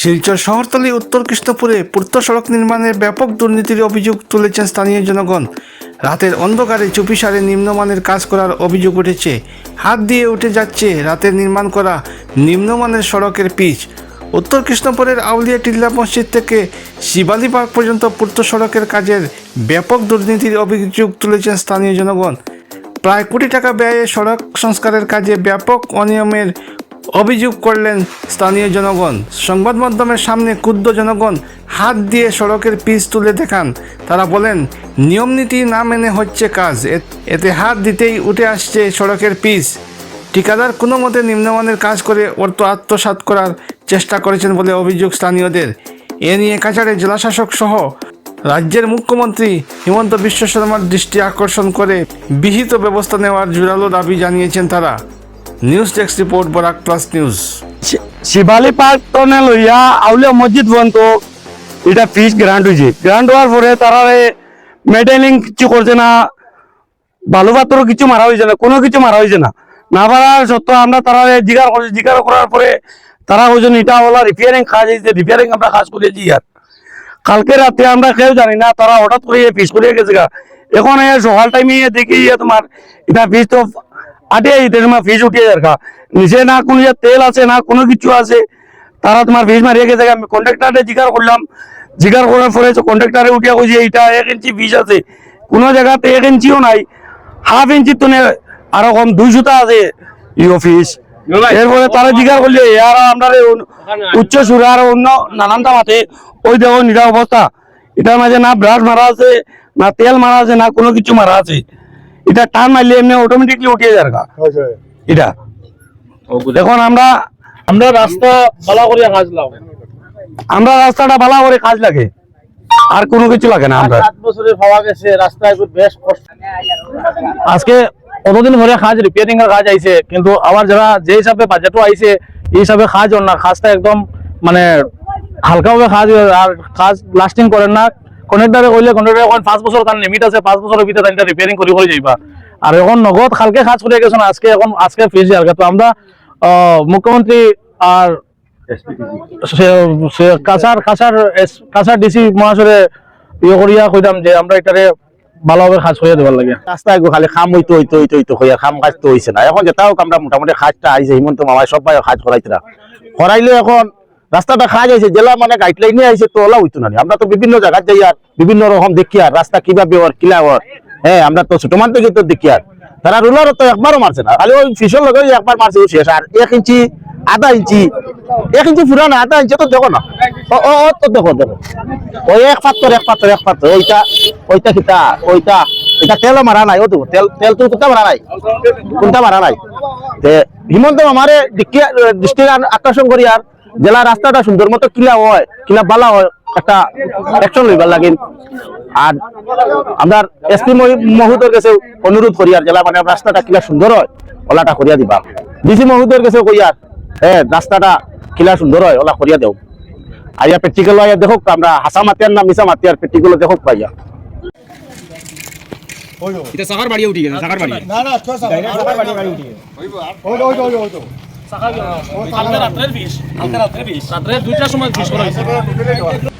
শিলচর শহরতলি, উত্তর কৃষ্ণপুরে পূর্ত সড়ক নির্মাণে ব্যাপক দুর্নীতির অভিযোগ তুলেছেন স্থানীয় জনগণ। রাতের অন্ধকারে চুপিসারে নিম্নমানের কাজ করার অভিযোগ উঠেছে। হাত দিয়ে উঠে যাচ্ছে রাতের নির্মাণ করা নিম্নমানের সড়কের পিচ। উত্তর কৃষ্ণপুরের আউলিয়া টিল্লা মসজিদ থেকে শিবালী পার্ক পর্যন্ত পূর্ত সড়কের কাজের ব্যাপক দুর্নীতির অভিযোগ তুলেছেন স্থানীয় জনগণ। প্রায় কোটি টাকা ব্যয়ে সড়ক সংস্কারের কাজে ব্যাপক অনিয়মের অভিযোগ করলেন স্থানীয় জনগণ। সংবাদ মাধ্যমের সামনে ক্ষুদ্র জনগণ হাত দিয়ে সড়কের পিচ তুলে দেখান। তারা বলেন নিয়ম নীতি না মেনে হচ্ছে কাজ। এতে হাত দিতেই উঠে আসছে সড়কের পিচ। ঠিকাদার কোনো মতে নিম্নমানের কাজ করে অর্থ আত্মসাৎ করার চেষ্টা করেছেন বলে অভিযোগ স্থানীয়দের। এ নিয়ে কাছাড়ে জেলাশাসক সহ রাজ্যের মুখ্যমন্ত্রী হিমন্ত বিশ্ব শর্মার দৃষ্টি আকর্ষণ করে বিহিত ব্যবস্থা নেওয়ার জোরালো দাবি জানিয়েছেন তারা। News desk report, Barak plus news. শিবালী park টনে লইয়া আউলিয়া মসজিদ পর্যন্ত এটা পিচ গ্রান্ট হয়েছে গ্রান্ট হওয়ার পরে তারা মেডেলিং কিছু করছে না বালু পাত্র কিছু মারা হয়েছে না, কোনো কিছু মারা হয়েছে না। না পারার সত্ত্বেও আমরা তারা জিগার করছি, জিগার করার পরে তারা ওজন এটা হলো রিপেয়ারিং কাজ হয়েছে রিপেয়ারিং আমরা কাজ করেছি আর। কালকে রাতে আমরা কেউ জানি না, তারা হঠাৎ করে পিস করিয়ে গেছে গা। এখন সকাল টাইমে দেখি তোমার এটা পিস তো আটিয়ে যেতে তোমার ফিস উঠিয়ে যার নিচে না কোনো তেল আছে, না কোনো কিছু আছে, তারা তোমার ফিস মারিয়ে গেছে আমি কন্ট্রাক্টারে জিজ্ঞাসা করলাম। জিজ্ঞাসা করার পরে কন্ট্রাক্টারে উঠিয়া কইছে এইটা এক ইঞ্চি ফিস আছে। কোনো জায়গাতে এক ইঞ্চিও নাই। হাফ ইঞ্চি তো আরও কম দুইশোটা আছে ই অফিস এরপরে তারা জিজ্ঞাসা করলে আর আমরা উচ্চ সুর আর অন্য নানানটা মাঠে ওই দেখো নিরা অবস্থা। এটার মাঝে না ব্রাশ মারা আছে না তেল মারা আছে না কোনো কিছু মারা আছে। এটা টান মারলে এমনি অটোমেটিকলি উঠিয়ে যার গা। এটা। এখন আমরা আমরা রাস্তা ভালো করে হাজলাম আমরা রাস্তাটা ভালো করে কাজ লাগে। আর কোনো কিছু লাগে না আমরা। সাত বছরে পাওয়া গেছে রাস্তায় বেশ কষ্ট। আজকে কতদিন ধরে কাজ রিপেয়ারিং এর কাজ আইছে, কিন্তু আবার যারা যে হিসাবে বাজেটও আইছে, এই হিসাবে কাজ ওর না কাজটা একদম মানে হালকাভাবে কাজ হয় আর কাজ লাস্টিং করেন না। কন্ট্রাক্টরে কইলে কন্ট্রাক্টরে এখন পাঁচ বছর তার লিমিট আছে, পাঁচ বছরের ভিতরে তাইটা রিপেয়ারিং করে করে যাইবা। আর এখন নগদ কালকে কাজ করে গেছেন আজকে এখন আজকে ফিস আর তো আমরা মুখ্যমন্ত্রী আর কাছার কাছার কাছার ডিসি মহাশয়ে ইয়ে করিয়া কইতাম যে আমরা এটারে ভালোভাবে কাজ দেবার লাগে। রাস্তায় গো খালি খাম হইতো হইতো হইতো হইতো, হইয়া খাম কাজ তো না। এখন যেটাও আমরা মোটামুটি আইছে, হিমন্ত মামায় সবাই কাজ করাইতরা করাইলে এখন রাস্তাটা আইছে জেলা মানে গাইডলাইনে আইছে, তো ওলা হইতো না আমরা তো বিভিন্ন জায়গায় যাই আর বিভিন্ন রকম দেখি আর, রাস্তা কীভাবে ওর কিলা ওর। হ্যাঁ আমরা তো ছোট মান থেকে তো দেখি আর। তারা রুলার তো একবারও মারছে না। খালি ওই ফিসল লগে একবার মারছে শেষ। আর এক ইঞ্চি আধা ইঞ্চি। এক ইঞ্চি ফুরা না, আধা ইঞ্চি তো দেখো না। ও ও তো দেখো দেখো। ওই এক পাত্র এক পাত্র এক পাত্র ওইটা ওইটা কিতা ওইটা এটা তেলও মারা নাই ও তো তেল তেল তো কোনটা মারা নাই? কোনটা মারা নাই? তে, হিমন্ত আমারে দৃষ্টি আকর্ষণ করি আর জেলা রাস্তাটা সুন্দর মতো কিলা হয়, কিলা বালা হয় একটা অ্যাকশন লইবার লাগিন আর আমরা এসপি মহোদয়ের কাছে অনুরোধ করি আর জেলা মানে রাস্তাটা কিলা সুন্দর হয় ওলাটা করিয়া দিবা। ডিসি মহোদয়ের কাছে কইয়ার হ্যাঁ রাস্তাটা কিলা সুন্দর হয় ওলা করিয়া দেও আইয়া প্র্যাকটিক্যাল আইয়া দেখো আমরা হাসা মাতিয়ার না মিশা মাতিয়ার প্র্যাকটিক্যাল দেখো পাইয়া এটা সাকার বাড়ি উঠি গেছে সাকার বাড়ি না না ছয় সাত ওই ওই ওই ওই কালকে রাত্রের ফিস কালকে রাত্রের ফিস রাত্রে দুইটার সময় ফিস করা হয়েছে